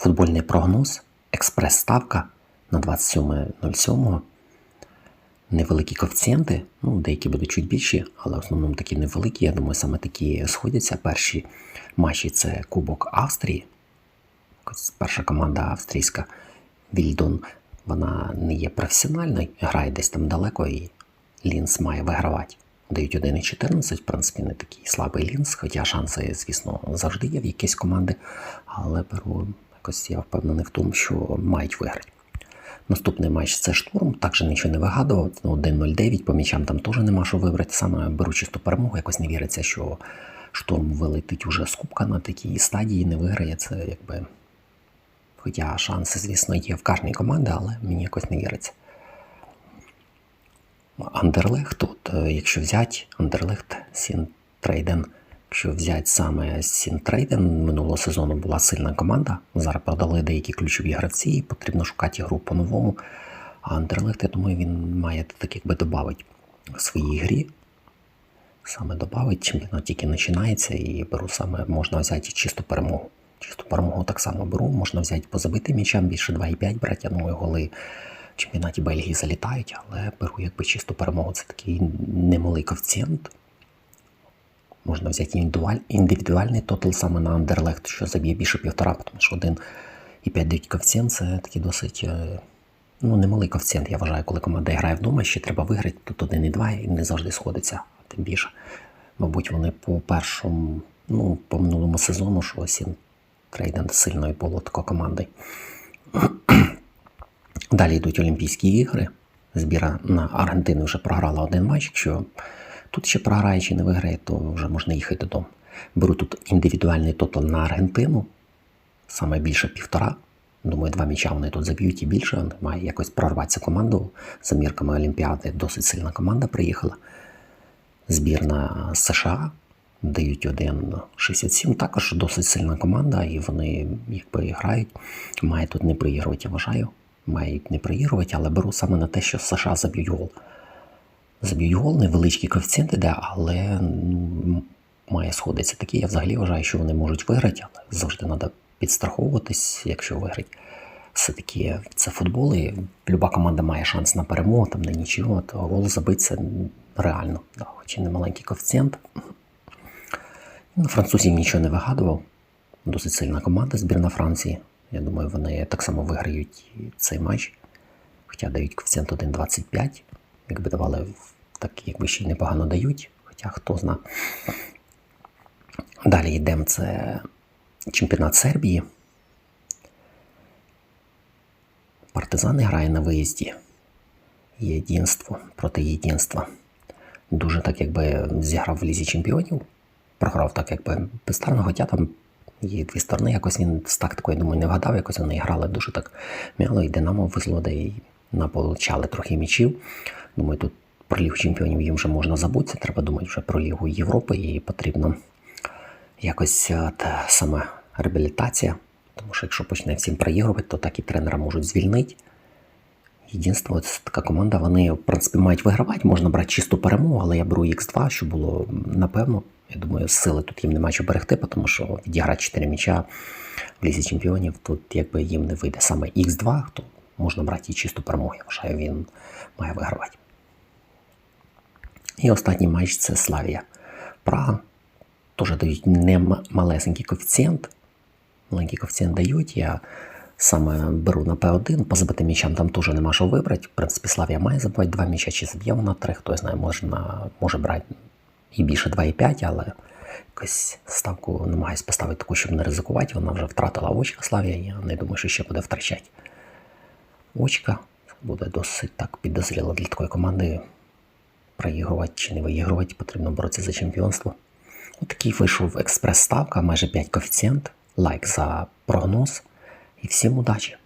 Футбольний прогноз, експрес-ставка на 27.07. Невеликі коефіцієнти, ну, деякі будуть чуть більші, але в основному такі невеликі. Я думаю, саме такі сходяться. Перші матчі це Кубок Австрії. Перша команда австрійська Вільдон, вона не є професіональною, грає десь там далеко, і Лінс має вигравати. Дають 1,14, в принципі, не такий слабий Лінс, хоча шанси, звісно, завжди є в якісь команди, але беру якось я впевнений в тому, що мають виграти. Наступний матч це штурм, також нічого не вигадував. Ну, 1-0-9, по м'ячам там теж нема що вибрати. Саме беру чисту перемогу, якось не віриться, що штурм вилетить уже з кубка на такій стадії, не виграє. Це якби. Хоча шанси, звісно, є в кожній команді, але мені якось не віриться. Андерлехт, от, е, якщо взяти Андерлехт, Сінтрейден, якщо взяти саме Сінтрейден, минулого сезону була сильна команда. Зараз продали деякі ключові гравці, і потрібно шукати гру по-новому. А Андерлехт, я думаю, він має так якби в своїй грі. Саме додати, чемпіонат тільки починається, і беру саме можна взяти чисту перемогу. Чисту перемогу так само беру, можна взяти по забитим м'ячам, більше 2,5 брати, я думаю, голи в чемпіонаті Бельгії залітають, але беру якби чисту перемогу. Це такий немалий коефіцієнт. Можна взяти індивідуаль, індивідуальний тотал саме на Андерлехт, що заб'є більше півтора, тому що 1,5 дають коефіцієнт це такий досить е, ну, немалий коефіцієнт. Я вважаю, коли команда грає вдома, ще треба виграти, тут 1,2 і не завжди сходиться. Тим більше, мабуть, вони по першому, ну, по минулому сезону, що Сін Трейден сильною було такою командою. Далі йдуть Олімпійські ігри. Збіра на Аргентину вже програла один матч. Якщо тут ще програє чи не виграє, то вже можна їхати додому. Беру тут індивідуальний тотал на Аргентину, саме більше півтора. Думаю, два м'яча вони тут заб'ють і більше. Має якось прорватися команду. За мірками Олімпіади досить сильна команда приїхала. Збірна США дають 1,67. Також досить сильна команда, і вони якби грають. Має тут не проігрувати, я вважаю. Мають не проігрувати, але беру саме на те, що США заб'ють гол. Заб'ють гол, невеличкий коефіцієнт іде, але ну, має сходитися такі. Я взагалі вважаю, що вони можуть виграти, але завжди треба підстраховуватись, якщо виграти. Все-таки це футбол, і люба команда має шанс на перемогу, там на нічого, то гол забити це реально, да, хоч і не маленький коефіцієнт. На французів нічого не вигадував. Досить сильна команда збірна Франції. Я думаю, вони так само виграють цей матч. Хоча дають коефіцієнт 1,25. Якби давали, так якби ще й непогано дають, хоча хто зна. Далі йдемо це чемпіонат Сербії. Партизани грає на виїзді. Єдинство проти єдинства. Дуже так якби зіграв в лізі чемпіонів. Програв так, якби безстарно, хоча там є дві сторони. Якось він з тактикою, я думаю, не вгадав, якось вони грали дуже так м'яло, і Динамо везло, де і наполучали трохи м'ячів. Думаю, тут про Лігу чемпіонів їм вже можна забутися. Треба думати вже про Лігу Європи, і потрібно якось е, та саме реабілітація. Тому що якщо почне всім проігрувати, то так і тренера можуть звільнити. Єдинство, це така команда, вони, в принципі, мають вигравати, можна брати чисту перемогу, але я беру Х2, що було напевно. Я думаю, сили тут їм нема що берегти, тому що відіграти 4 м'яча в лізі чемпіонів, тут якби їм не вийде саме Х2, то можна брати і чисту перемогу. Я вважаю, він має вигравати. І останній матч це Славія. Прага. Теж дають не малесенький коефіцієнт. Маленький коефіцієнт дають. Я саме беру на П1, по забитим м'ячам там теж нема що вибрати. В принципі, Славія має забивати два м'яча, чи заб'є вона три, хто знає, можна, може брати і більше 2,5, але якось ставку намагаюся поставити таку, щоб не ризикувати. Вона вже втратила очка Славія, я не думаю, що ще буде втрачати. Очка буде досить так підозріло для такої команди. Проігрувати чи не виігрувати, потрібно боротися за чемпіонство. Отакий вийшов експрес-ставка, майже 5 коефіцієнт. Лайк за прогноз. І всім удачі!